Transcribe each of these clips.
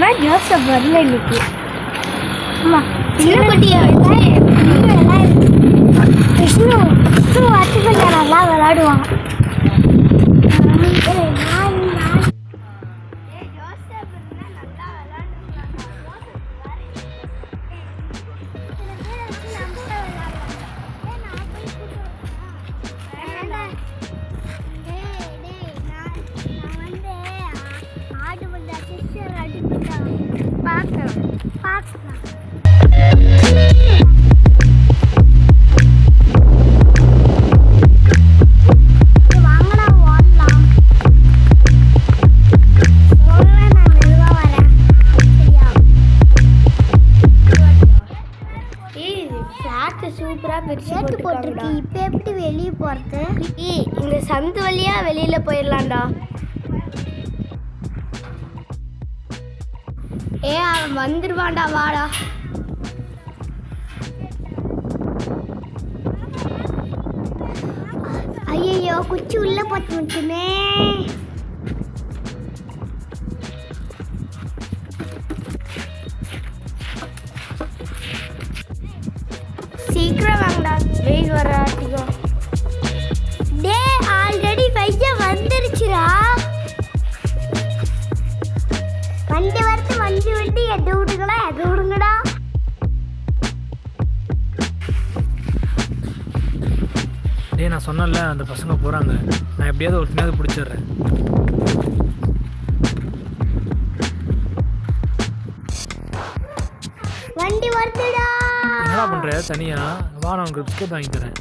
मैं घर भर ले निकली இப்போ எப்படி வெளியே போகிறது இந்த சந்து வழியா வெளியில போயிடலாம்டா ஏ அவன் வந்துருவான்டா வாடா. ஐயோ குச்சி உள்ள போட்டு மட்டுமே வெயில் வர டே ஆல்ரெடி பையன் வந்துருச்சுடா. வண்டி வரத்து வண்டி விட்டு எது விடுங்களா எது விடுங்கடா. டேய் நான் சொன்னேன்ல அந்த பசங்க போகிறாங்க நான் எப்படியாவது ஒருத்தனையாவது பிடிச்சிடுறேன். வண்டி வருதுடா. என்னடா பண்ணுற தனியா? வா நான் உனக்கு பிஸ்கெட் வாங்கி தரேன்.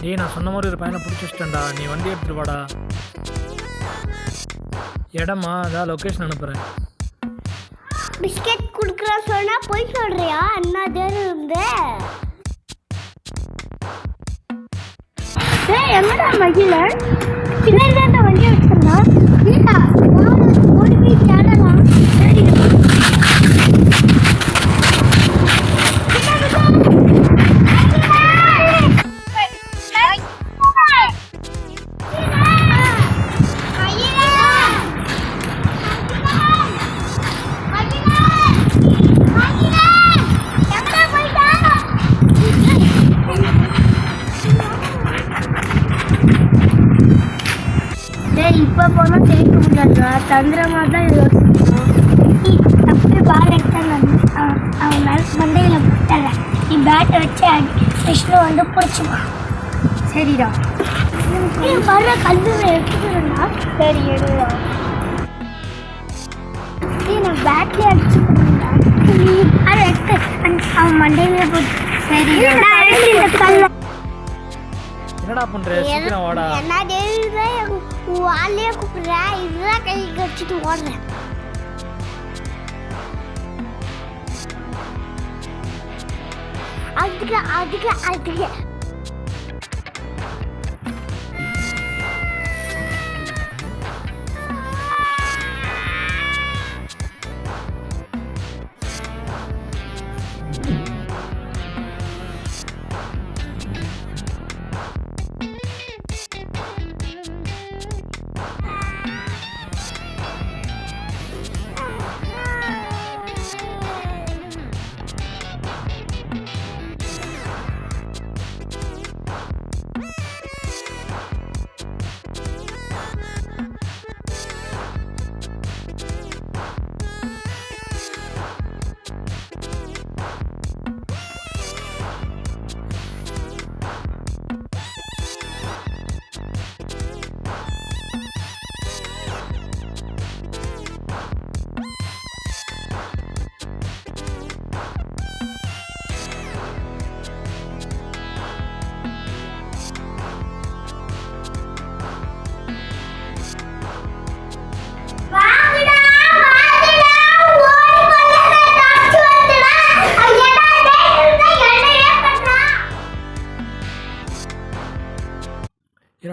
டேய் நான் சொன்ன மாதிரி ஒரு பையனை பிடிச்சி வச்சிட்டேன்டா. நீ வண்டி எடுத்துட்டு வாடா. இடமா? அதான் லொக்கேஷன் அனுப்புகிறேன் பிஸ்கெட் குடுக்குறா சொன்னா போய் சொல்றியா? அண்ணா தேர் இருந்து என்னடா மகிழ? பின்னாடி தான் வண்டி வச்சிருந்தா? தந்திரமா தான் யோசிக்கணும் அப்படியே பால் எடுத்தாங்க அவன் மேல மண்டையில் போட்டாங்க நீ பேட்டை வச்சு அடி விஷ்ணு வந்து பிடிச்சிப்பான் சரிடா நீ வர கல்வி எடுத்துக்கிறா சரி எடுவா நீ நான் பேட்லேயே அடிச்சு நீ எடுத்து அந்த- அவன் மண்டையில போட்டு சரி கல்லை என்னடா வாடா என்ன வாழையே கூப்பிடுறேன் இதுதான் கை கடிச்சிட்டு ஓடுறேன் அதுக்கு அதுக்கு அதுக்கு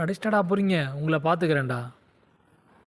ஏன் அடிச்சிட்டடா போகிறீங்க உங்களை பார்த்துக்கிறேன்டா